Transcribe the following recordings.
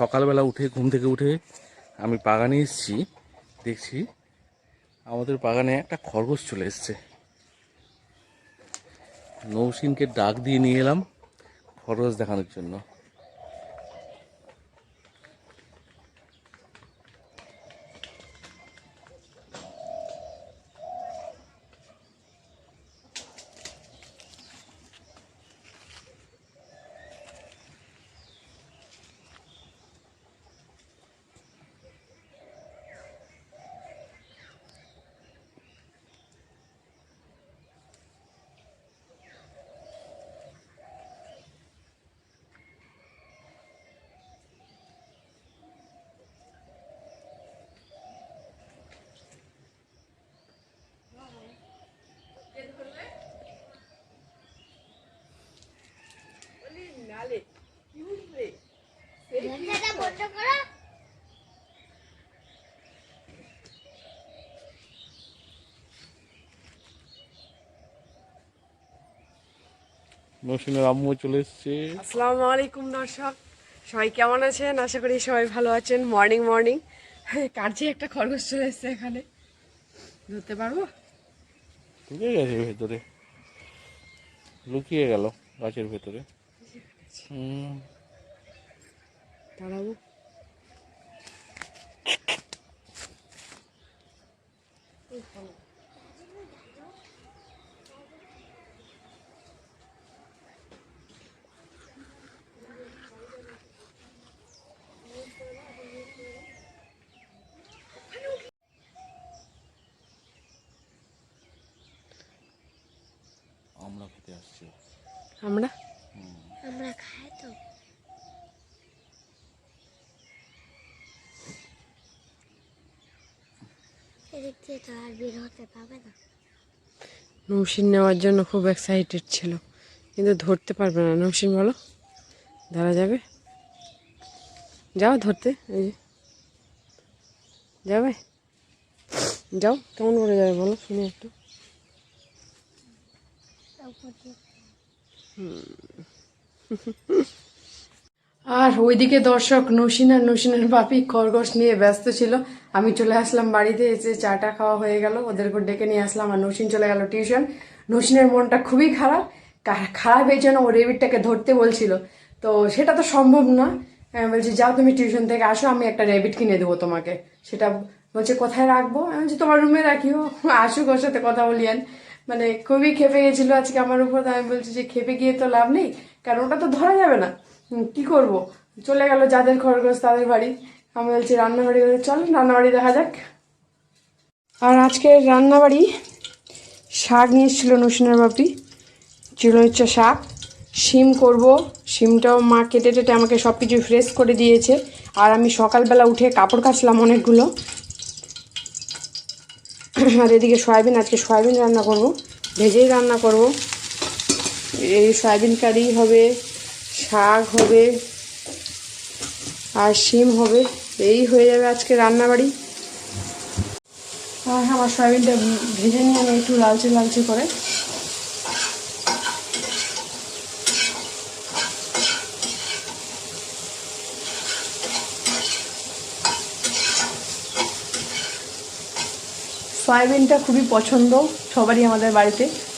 সকালবেলা উঠে, ঘুম থেকে উঠে আমি বাগানে এসছি, দেখছি আমাদের বাগানে একটা খরগোশ চলে এসছে। নৌসিনকে ডাক দিয়ে নিয়ে এলাম খরগোশ দেখানোর জন্য। দরজাটা বন্ধ করো। নৌসিনের আম্মু চলে এসছে। আসসালামু আলাইকুম দর্শক। সবাই কেমন আছেন? আশা করি সবাই ভালো আছেন। Morning morning. কার যে একটা খরগোশ চলে এসছে এখানে। ধরতে পারব? গেছে ভেতরে। লুকিয়ে গেল গাছের ভেতরে। হুম দাঁড়াবো আমরা খেতে আসছি আমরা খাই তো? এদিক দিয়ে তো আর বের হতে পাবে না। নৌসিন নেওয়ার জন্য খুব এক্সাইটেড ছিল কিন্তু ধরতে পারবে না। নৌসিন বলো ধরা যাবে? যাও ধরতে এই যে। যাবে? যাও কেমন করে যাবে বলো শুনি একটু। দিয়ে আর ওইদিকে দর্শক নসিন আর নসিনের বাপি খরগোশ নিয়ে ব্যস্ত ছিল। আমি চলে আসলাম বাড়িতে এসে চাটা খাওয়া হয়ে গেল, ওদেরকে ডেকে নিয়ে আসলাম আর নসিন চলে গেল টিউশন। নসিনের মনটা খুবই খারাপ খারাপ এই জন্য ও রেবিটটাকে ধরতে বলছিল। তো সেটা তো সম্ভব না। বলছি, যাও তুমি টিউশন থেকে আসো, আমি একটা রেবিট কিনে দেবো তোমাকে। সেটা বলছে, কোথায় রাখব? আমি বলছি, তোমার রুমে রাখিও, আসুক ওর সাথে কথা বলিয়েন। মানে খুবই খেপে গেছিল আজকে আমার উপর। আমি বলছি যে খেপে গিয়ে তো লাভ নেই? কারণ ওটা তো ধরা যাবে না। কি করব? চলে গেল যাদের খরগোশ, তাদের বাড়ি। আমি বলছি রান্নাবাড়ি চল, রান্নাবাড়ি দেখা যাক। আর আজকের রান্নাবাড়ি শাক নিয়ে এসেছিল নসুনের বাপি ছিল হচ্ছে শাক। শিম করব, শিমটাও মা কেটে টেটে আমাকে সব কিছু ফ্রেশ করে দিয়েছে। আর আমি সকালবেলা উঠে কাপড় কাচলাম অনেকগুলো। আর এদিকে সয়াবিন, আজকে সয়াবিন রান্না করব, ভেজেই রান্না করব। এই সয়াবিন কারি হবে শাক হবে আর শিম হবে। এই হয়ে যাবে আজকে রান্নাবাড়ি। আর আমার সয়াবিনটা ভেজে নিয়ে আমি একটু লালচে লালচে করে। সয়াবিনটা খুবই পছন্দ সবারই আমাদের বাড়িতে। হ্যাঁ,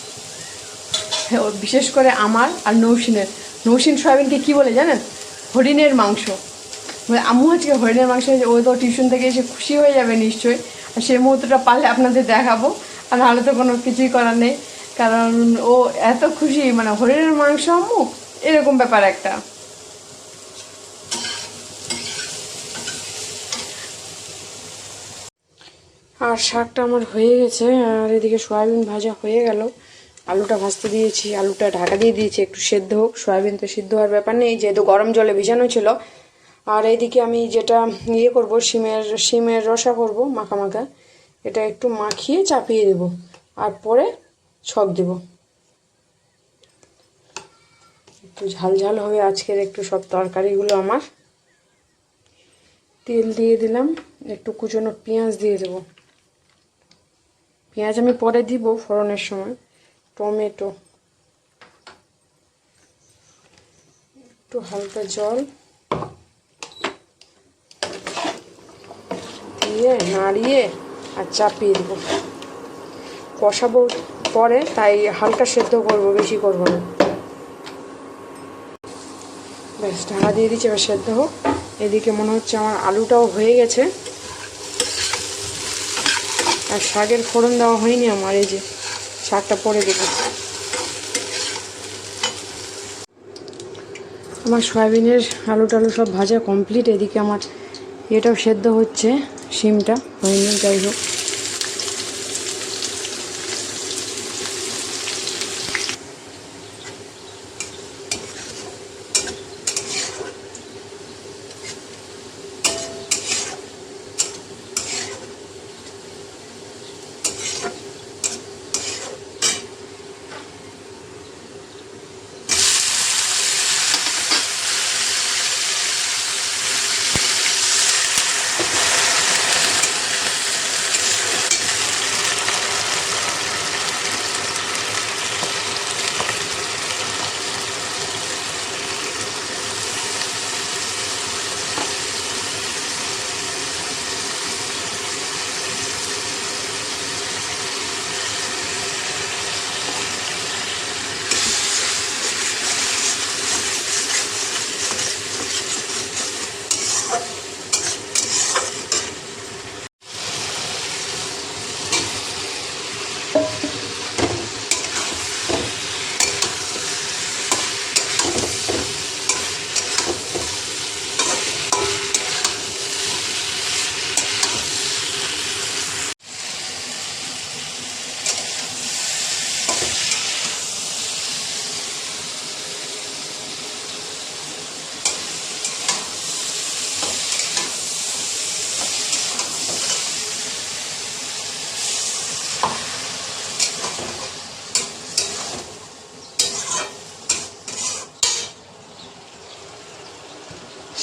বিশেষ করে আমার আর নৌসিনের। নৌসিন সয়াবিনকে কি বলে জানেন? হরিণের মাংস। আম্মু আজকে হরিণের মাংস হয়েছে ও তো টিউশন থেকে এসে খুশি হয়ে যাবে নিশ্চয়ই। আর সেই মুহূর্তটা পারলে আপনাদের দেখাবো। আর নাহলে তো কোনো কিছুই করার নেই। কারণ ও এত খুশি। মানে হরিণের মাংস, আম্মু, এরকম ব্যাপার একটা। আর শাকটা আমার হয়ে গেছে। আর এদিকে সয়াবিন ভাজা হয়ে গেল। আলুটা ভাজতে দিয়েছি, আলুটা ঢাকা দিয়ে দিয়েছি, একটু সেদ্ধ হোক, সয়াবিন তো সিদ্ধ হওয়ার ব্যাপার নেই, যেহেতু গরম জলে ভিজানো ছিল। আর এইদিকে আমি যেটা ইয়ে করব, শিমের শিমের রসা করব, মাখা মাখা। এটা একটু মাখিয়ে চাপিয়ে দেব, আর পরে ছক দেব। একটু ঝাল ঝাল হবে আজকের একটু সব তরকারিগুলো আমার। তেল দিয়ে দিলাম, একটু কুচনো পেঁয়াজ দিয়ে দেবো। পেঁয়াজ আমি পরে দিব ফোড়নের সময়। টমেটো। একটু হালকা জল দিয়ে নাড়িয়ে আর চাপিয়ে দেবো। কষাবো পরে, তাই হালকা সেদ্ধ করব, বেশি করব না। ব্যাস, ঢাকা দিয়ে দিচ্ছি, এবার সেদ্ধ হোক। এদিকে মনে হচ্ছে আমার আলুটাও হয়ে গেছে। আর শাকের ফোড়ন দেওয়া হয়নি আমার, এই যে। শাকটা পরে দেব আমার সয়াবিনের আলু টালু সব ভাজা কমপ্লিট এদিকে আমার এটাও সেদ্ধ হচ্ছে, শিমটা হয়নি যাই হোক।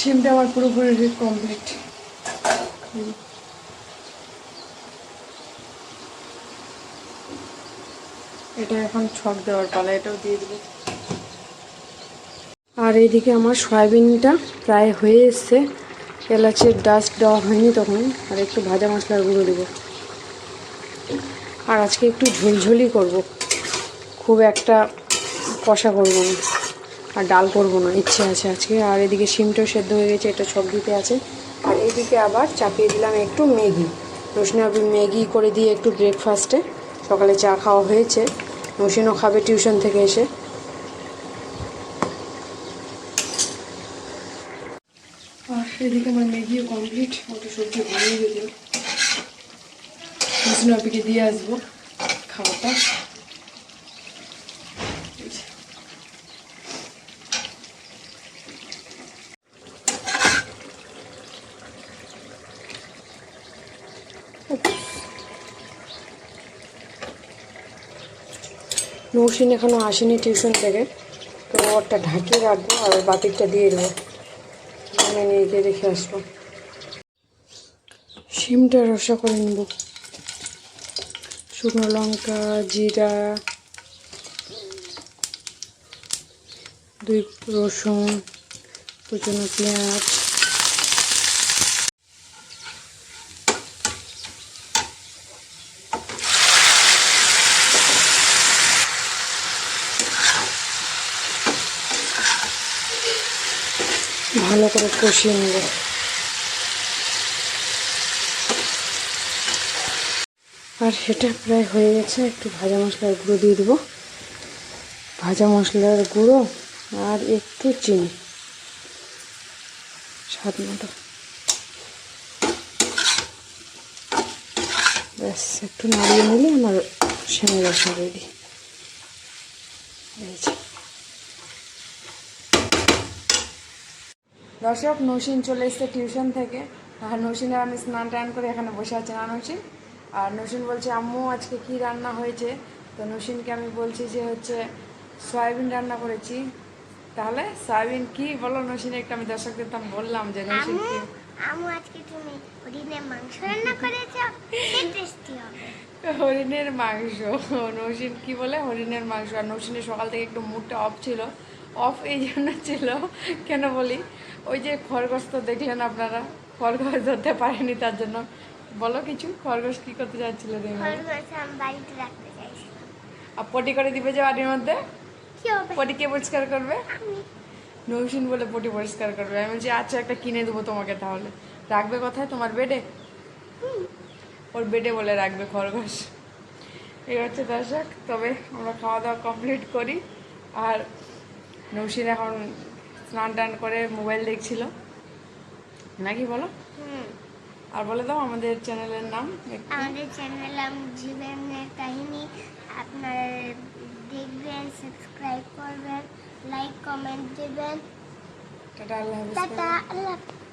শিমটা আমার পুরোপুরি কমপ্লিট। এটা এখন ছক দেওয়ার পালা, এটাও দিয়ে দেবো। আর এইদিকে আমার সয়াবিনটা প্রায় হয়ে এসছে। এলাচের ডাস্ট দেওয়া হয়নি তখন, আর একটু ভাজা মশলার গুঁড়ো দেবো। আর আজকে একটু ঝোলঝোলই করব। খুব একটা কষা করব না। আর ডাল করব না, ইচ্ছে আছে আজকে। আর এদিকে শিমটাও সেদ্ধ হয়ে গেছে, এটা সব দিতে আছে। আর এদিকে আবার চাপিয়ে দিলাম একটু ম্যাগি। রোশনি আপনি ম্যাগি করে দিয়ে একটু ব্রেকফাস্টে সকালে চা খাওয়া হয়েছে। রোশিনও খাবে টিউশন থেকে এসে। আর এদিকে আমার ম্যাগিও কমপ্লিট ওটা সবজি ভালোই গেছিল রোশনি আপিকে দিয়ে আসব খাওয়াটা। নৌসিন এখনও আসেনি টিউশন থেকে। তো ওরটা ঢাকিয়ে রাখব আর ওর বাপিরটা দিয়ে দেবো। আমি নিয়ে গিয়ে রেখে আসব। শিমটা রসা করে নেব। শুকনো লঙ্কা, জিরা, দুই রসুন, কুচনো পেঁয়াজ ভালো করে কষিয়ে নেব। আর সেটা প্রায় হয়ে গেছে, একটু ভাজা মশলার গুঁড়ো দিয়ে দেবো। ভাজা মশলার গুঁড়ো আর একটু চিনি। স্বাদ মতো। ব্যাস, একটু নাড়িয়ে নিলে আমার শ্যামের রসা রেডি। এই যে। দর্শক নৌসিন চলে এসছে টিউশন থেকে। আর নৌসিনের আমি স্নান টান করে এখানে বসে আছি। না নৌসিন? আর নৌসিন বলছে আম্মু আজকে কি রান্না হয়েছে? তো নৌসিনকে আমি বলছি যে হচ্ছে সয়াবিন রান্না করেছি। তাহলে সয়াবিন কি? বলো নৌসিন একটা আমি দর্শকদের তো বললাম যে নৌসিন কি। আমু আজকে তুমি হরিণের মাংস রান্না করেছ? টেস্টি হবে। হরিণের মাংস। নৌসিন কি বলে? হরিণের মাংস। আর নৌসিনের সকাল থেকে একটু মুডটা অফ ছিল। অফ এই জন্য ছিল। কেন বলি? ওই যে খরগোশ তো দেখলেন আপনারা? খরগোশ ধরতে পারেনি তার জন্য। বলো কিছু খরগোশ কি করতে চাইছিলাম। আর পটি করে দিবে যে বাড়ির মধ্যে? পটি কে পরিষ্কার করবে? নৌসিন বলে পটি পরিষ্কার করবে। আমি বলছি আচ্ছা একটা কিনে দেবো তোমাকে তাহলে। রাখবে কোথায়? তোমার বেডে? ওর বেডে বলে রাখবে খরগোশ এই হচ্ছে দর্শক। তবে আমরা খাওয়া দাওয়া কমপ্লিট করি। আর নৌসিন এখন স্নান টান করে মোবাইল দেখছিল। নাকি বলো? হুম। আর বলে দাও আমাদের চ্যানেলের নাম। আমাদের চ্যানেল জীবনের কাহিনী। আপনারা দেখবেন সাবস্ক্রাইব করবেন লাইক কমেন্ট দেবেন। টাটা আল্লাহ টাটা আল্লাহ হাফেজ।